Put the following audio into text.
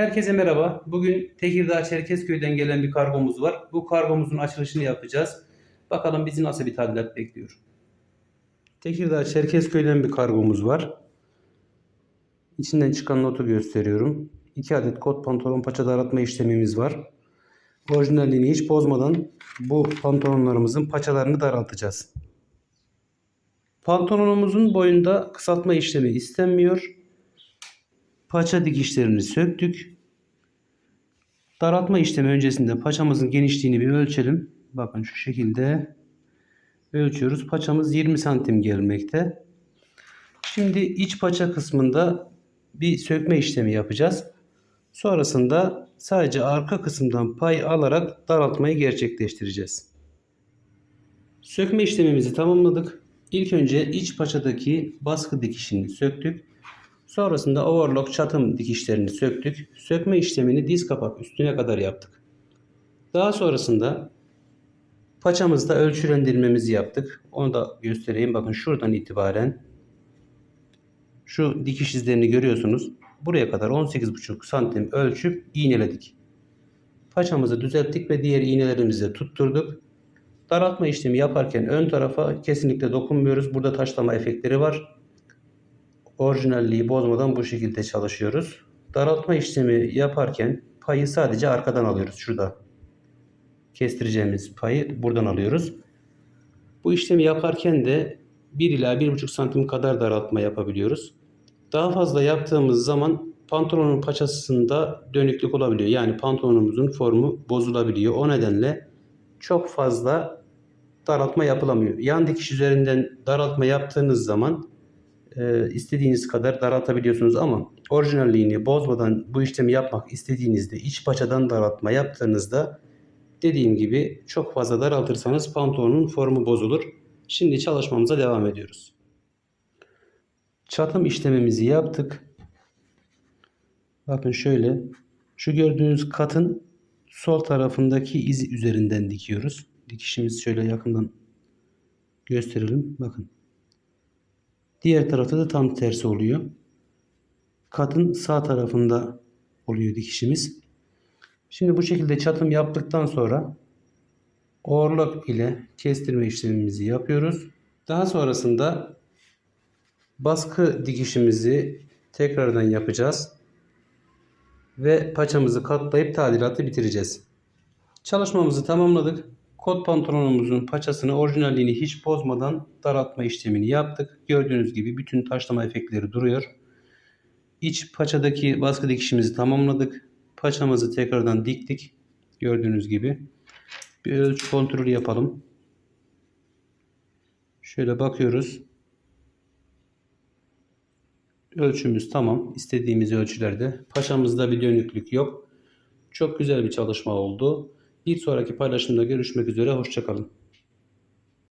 Herkese merhaba. Bugün Tekirdağ Çerkezköy'den gelen bir kargomuz var. Bu kargomuzun açılışını yapacağız. Bakalım bizi nasıl bir tadilat bekliyor. Tekirdağ Çerkezköy'den bir kargomuz var. İçinden çıkan notu gösteriyorum. 2 adet kot pantolon paça daraltma işlemimiz var. Orijinalliğini hiç bozmadan bu pantolonlarımızın paçalarını daraltacağız. Pantolonumuzun boyunda kısaltma işlemi istenmiyor. Paça dikişlerini söktük. Daraltma işlemi öncesinde paçamızın genişliğini bir ölçelim. Bakın şu şekilde ölçüyoruz. Paçamız 20 santim gelmekte. Şimdi iç paça kısmında bir sökme işlemi yapacağız. Sonrasında sadece arka kısımdan pay alarak daraltmayı gerçekleştireceğiz. Sökme işlemimizi tamamladık. İlk önce iç paçadaki baskı dikişini söktük. Sonrasında overlock çatım dikişlerini söktük. Sökme işlemini diz kapak üstüne kadar yaptık. Daha sonrasında paçamızda ölçülendirmemizi yaptık. Onu da göstereyim. Bakın şuradan itibaren şu dikiş izlerini görüyorsunuz. Buraya kadar 18,5 santim ölçüp iğneledik. Paçamızı düzelttik ve diğer iğnelerimizi tutturduk. Daraltma işlemi yaparken ön tarafa kesinlikle dokunmuyoruz. Burada taşlama efektleri var orijinalliği bozmadan bu şekilde çalışıyoruz. Daraltma işlemi yaparken payı sadece arkadan alıyoruz. Şurada kestireceğimiz payı buradan alıyoruz. Bu işlemi yaparken de 1 ila 1,5 santim kadar daraltma yapabiliyoruz. Daha fazla yaptığımız zaman pantolonun paçasında dönüklük olabiliyor. Yani pantolonumuzun formu bozulabiliyor. O nedenle çok fazla daraltma yapılamıyor. Yan dikiş üzerinden daraltma yaptığınız zaman e, istediğiniz kadar daraltabiliyorsunuz ama orijinalliğini bozmadan bu işlemi yapmak istediğinizde iç paçadan daraltma yaptığınızda dediğim gibi çok fazla daraltırsanız pantolonun formu bozulur. Şimdi çalışmamıza devam ediyoruz. Çatım işlemimizi yaptık. Bakın şöyle şu gördüğünüz katın sol tarafındaki izi üzerinden dikiyoruz. Dikişimizi şöyle yakından gösterelim. Bakın. Diğer tarafta da tam tersi oluyor. Katın sağ tarafında oluyor dikişimiz. Şimdi bu şekilde çatım yaptıktan sonra overlock ile kestirme işlemimizi yapıyoruz. Daha sonrasında baskı dikişimizi tekrardan yapacağız. Ve paçamızı katlayıp tadilatı bitireceğiz. Çalışmamızı tamamladık. Kot pantolonumuzun paçasını orijinalliğini hiç bozmadan daraltma işlemini yaptık. Gördüğünüz gibi bütün taşlama efektleri duruyor. İç paçadaki baskı dikişimizi tamamladık. Paçamızı tekrardan diktik. Gördüğünüz gibi. Bir ölçü kontrolü yapalım. Şöyle bakıyoruz. Ölçümüz tamam. İstediğimiz ölçülerde. Paçamızda bir dönüklük yok. Çok güzel bir çalışma oldu. Bir sonraki paylaşımda görüşmek üzere. Hoşçakalın.